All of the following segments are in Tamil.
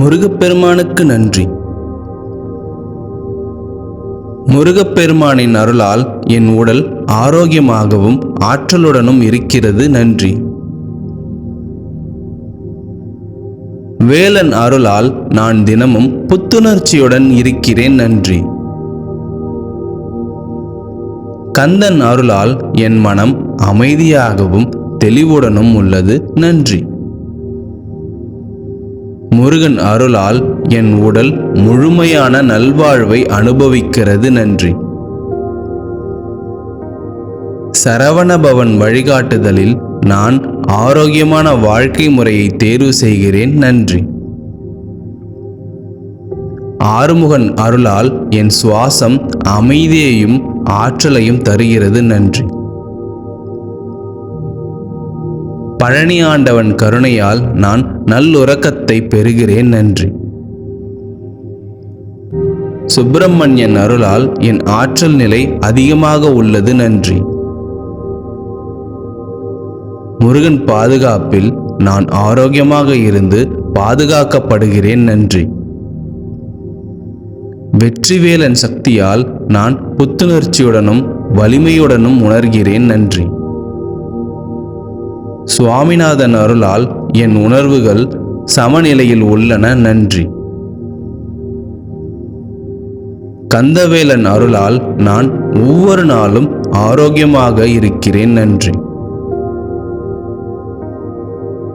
முருகப்பெருமானுக்கு நன்றி. முருகப்பெருமானின் அருளால் என் உடல் ஆரோக்கியமாகவும் ஆற்றலுடனும் இருக்கிறது நன்றி. வேலன் அருளால் நான் தினமும் புத்துணர்ச்சியுடன் இருக்கிறேன் நன்றி. கந்தன் அருளால் என் மனம் அமைதியாகவும் தெளிவுடனும் உள்ளது நன்றி. முருகன் அருளால் என் உடல் முழுமையான நல்வாழ்வை அனுபவிக்கிறது நன்றி. சரவணபவன் வழிகாட்டுதலில் நான் ஆரோக்கியமான வாழ்க்கை முறையை தேர்வு செய்கிறேன் நன்றி. ஆறுமுகன் அருளால் என் சுவாசம் அமைதியையும் ஆற்றலையும் தருகிறது நன்றி. பழனி ஆண்டவன் கருணையால் நான் நல்லுறக்கத்தை பெறுகிறேன் நன்றி. சுப்பிரமணியன் அருளால் என் ஆற்றல் நிலை அதிகமாக உள்ளது நன்றி. முருகன் பாதுகாப்பில் நான் ஆரோக்கியமாக இருந்து பாதுகாக்கப்படுகிறேன் நன்றி. வெற்றிவேலன் சக்தியால் நான் புத்துணர்ச்சியுடனும் வலிமையுடனும் உணர்கிறேன் நன்றி. சுவாமிநாதன் அருளால் என் உணர்வுகள் சமநிலையில் உள்ளன நன்றி. கந்தவேலன் அருளால் நான் ஒவ்வொரு நாளும் ஆரோக்கியமாக இருக்கிறேன் நன்றி.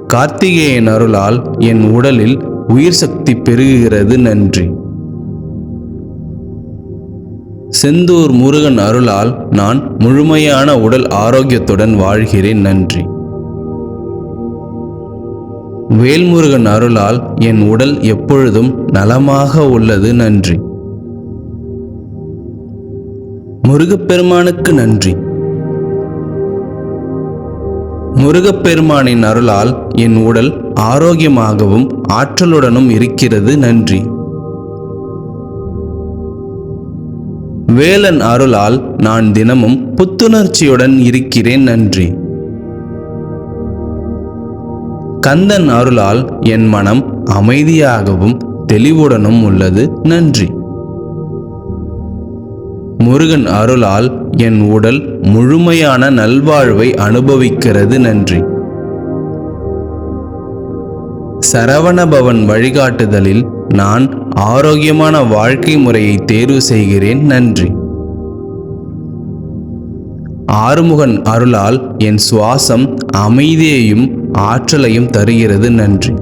கார்த்திகேயன் அருளால் என் உடலில் உயிர் சக்தி பெருகுகிறது நன்றி. செந்தூர் முருகன் அருளால் நான் முழுமையான உடல் ஆரோக்கியத்துடன் வாழ்கிறேன் நன்றி. வேல்முருகன் அருளால் என் உடல் எப்பொழுதும் நலமாக உள்ளது நன்றி. முருகப்பெருமானுக்கு நன்றி. முருகப்பெருமானின் அருளால் என் உடல் ஆரோக்கியமாகவும் ஆற்றலுடனும் இருக்கிறது நன்றி. வேலன் அருளால் நான் தினமும் புத்துணர்ச்சியுடன் இருக்கிறேன் நன்றி. கந்தன் அருளால் என் மனம் அமைதியாகவும் தெளிவுடனும் உள்ளது. நன்றி. முருகன் அருளால் என் உடல் முழுமையான நல்வாழ்வை அனுபவிக்கிறது. நன்றி. சரவணபவன் வழிகாட்டுதலில் நான் ஆரோக்கியமான வாழ்க்கை முறையை தேர்வு செய்கிறேன். நன்றி. ஆறுமுகன் அருளால் என் சுவாசம் அமைதியையும் ஆற்றலையும் தருகிறது நன்றி.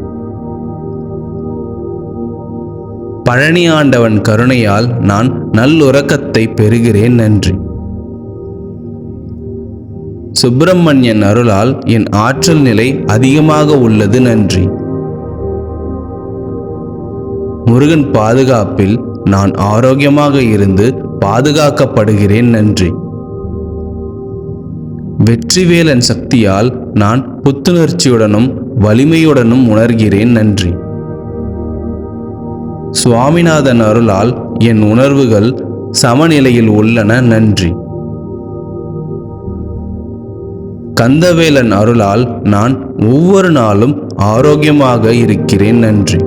பழனி ஆண்டவன் கருணையால் நான் நல்லுறக்கத்தை பெறுகிறேன் நன்றி. சுப்பிரமணியன் அருளால் என் ஆற்றல் நிலை அதிகமாக உள்ளது நன்றி. முருகன் பாதுகாப்பில் நான் ஆரோக்கியமாக இருந்து பாதுகாக்கப்படுகிறேன் நன்றி. வெற்றிவேலன் சக்தியால் நான் புத்துணர்ச்சியுடனும் வலிமையுடனும் உணர்கிறேன் நன்றி. சுவாமிநாதன் அருளால் என் உணர்வுகள் சமநிலையில் உள்ளன நன்றி. கந்தவேலன் அருளால் நான் ஒவ்வொரு நாளும் ஆரோக்கியமாக இருக்கிறேன் நன்றி.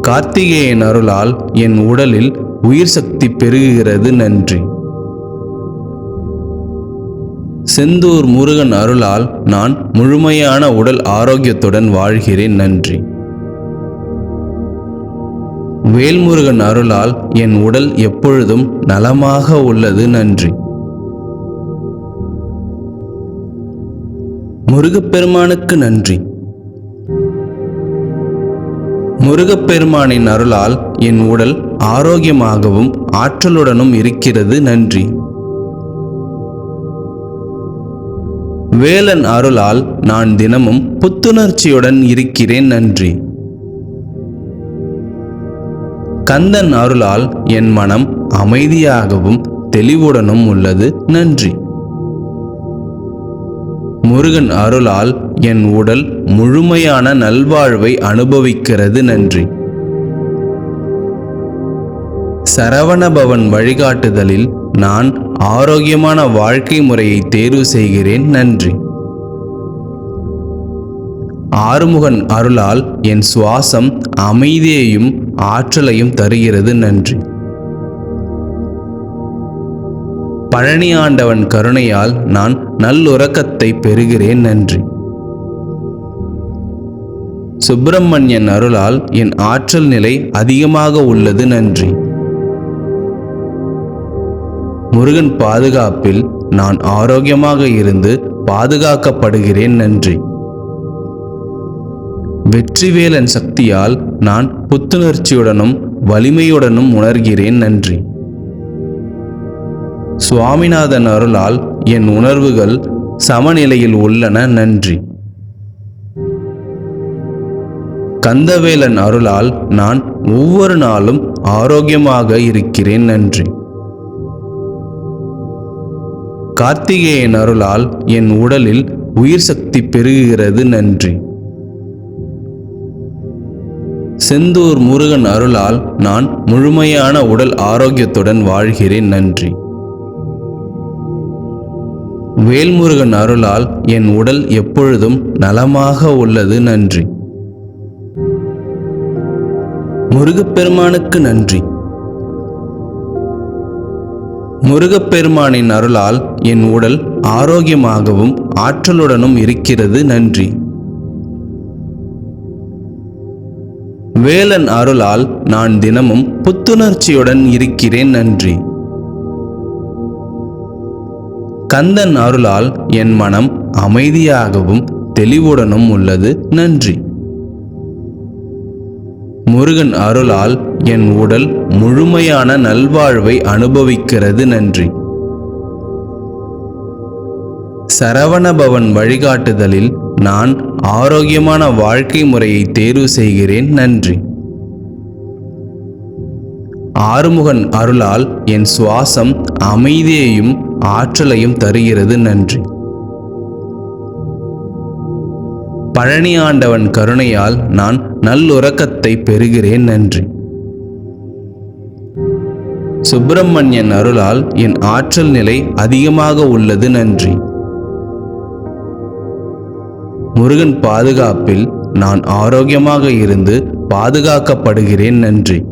கார்த்திகேயன் அருளால் என் உடலில் உயிர் சக்தி பெருகுகிறது நன்றி. செந்தூர் முருகன் அருளால் நான் முழுமையான உடல் ஆரோக்கியத்துடன் வாழ்கிறேன் நன்றி. வேல்முருகன் அருளால் என் உடல் எப்பொழுதும் நலமாக உள்ளது நன்றி. முருகப்பெருமானுக்கு நன்றி. முருகப்பெருமானின் அருளால் என் உடல் ஆரோக்கியமாகவும் ஆற்றலுடனும் இருக்கிறது நன்றி. வேலன் அருளால் நான் தினமும் புத்துணர்ச்சியுடன் இருக்கிறேன் நன்றி. கந்தன் அருளால் என் மனம் அமைதியாகவும் தெளிவுடனும் உள்ளது நன்றி. முருகன் அருளால் என் உடல் முழுமையான நல்வாழ்வை அனுபவிக்கிறது நன்றி. சரவணபவன் வழிகாட்டுதலில் நான் ஆரோக்கியமான வாழ்க்கை முறையை தேர்வு செய்கிறேன். நன்றி. ஆறுமுகன் அருளால் என் சுவாசம் அமைதியையும் ஆற்றலையும் தருகிறது. நன்றி. பழனி ஆண்டவன் கருணையால் நான் நல்லுறக்கத்தை பெறுகிறேன். நன்றி. சுப்பிரமணியன் அருளால் என் ஆற்றல் நிலை அதிகமாக உள்ளது. நன்றி. முருகன் பாதுகாப்பில் நான் ஆரோக்கியமாக இருந்து பாதுகாக்கப்படுகிறேன் நன்றி. வெற்றிவேலன் சக்தியால் நான் புத்துணர்ச்சியுடனும் வலிமையுடனும் உணர்கிறேன் நன்றி. சுவாமிநாதன் அருளால் என் உணர்வுகள் சமநிலையில் உள்ளன நன்றி. கந்தவேலன் அருளால் நான் ஒவ்வொரு நாளும் ஆரோக்கியமாக இருக்கிறேன் நன்றி. கார்த்திகேயன் அருளால் என் உடலில் உயிர் சக்தி பெருகுகிறது நன்றி. செந்தூர் முருகன் அருளால் நான் முழுமையான உடல் ஆரோக்கியத்துடன் வாழ்கிறேன் நன்றி. வேல்முருகன் அருளால் என் உடல் எப்பொழுதும் நலமாக உள்ளது நன்றி. முருகப்பெருமானுக்கு நன்றி. முருகப்பெருமானின் அருளால் என் உடல் ஆரோக்கியமாகவும் ஆற்றலுடனும் இருக்கிறது நன்றி. வேலன் அருளால் நான் தினமும் புத்துணர்ச்சியுடன் இருக்கிறேன் நன்றி. கந்தன் அருளால் என் மனம் அமைதியாகவும் தெளிவுடனும் உள்ளது நன்றி. முருகன் அருளால் என் உடல் முழுமையான நல்வாழ்வை அனுபவிக்கிறது நன்றி. சரவணபவன் வழிகாட்டுதலில் நான் ஆரோக்கியமான வாழ்க்கை முறையை தேர்வு செய்கிறேன் நன்றி. ஆறுமுகன் அருளால் என் சுவாசம் அமைதியையும் ஆற்றலையும் தருகிறது நன்றி. பழனி ஆண்டவன் கருணையால் நான் நல்லுறக்கத்தை பெறுகிறேன் நன்றி. சுப்பிரமணியன் அருளால் என் ஆற்றல் நிலை அதிகமாக உள்ளது நன்றி. முருகன் பாதுகாப்பில் நான் ஆரோக்கியமாக இருந்து பாதுகாக்கப்படுகிறேன் நன்றி.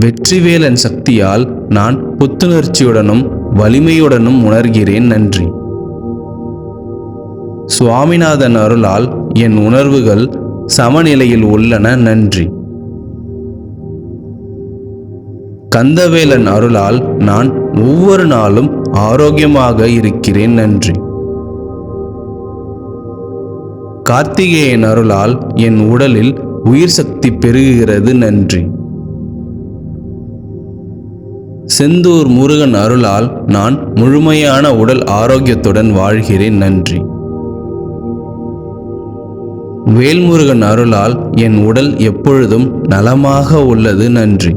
வெற்றிவேலன் சக்தியால் நான் புத்துணர்ச்சியுடனும் வலிமையுடனும் உணர்கிறேன் நன்றி. சுவாமிநாதன் அருளால் என் உணர்வுகள் சமநிலையில் உள்ளன நன்றி. கந்தவேலன் அருளால் நான் ஒவ்வொரு நாளும் ஆரோக்கியமாக இருக்கிறேன் நன்றி. கார்த்திகேயன் அருளால் என் உடலில் உயிர் சக்தி பெருகுகிறது நன்றி. செந்தூர் முருகன் அருளால் நான் முழுமையான உடல் ஆரோக்கியத்துடன் வாழ்கிறேன் நன்றி. வேல்முருகன் அருளால் என் உடல் எப்பொழுதும் நலமாக உள்ளது நன்றி.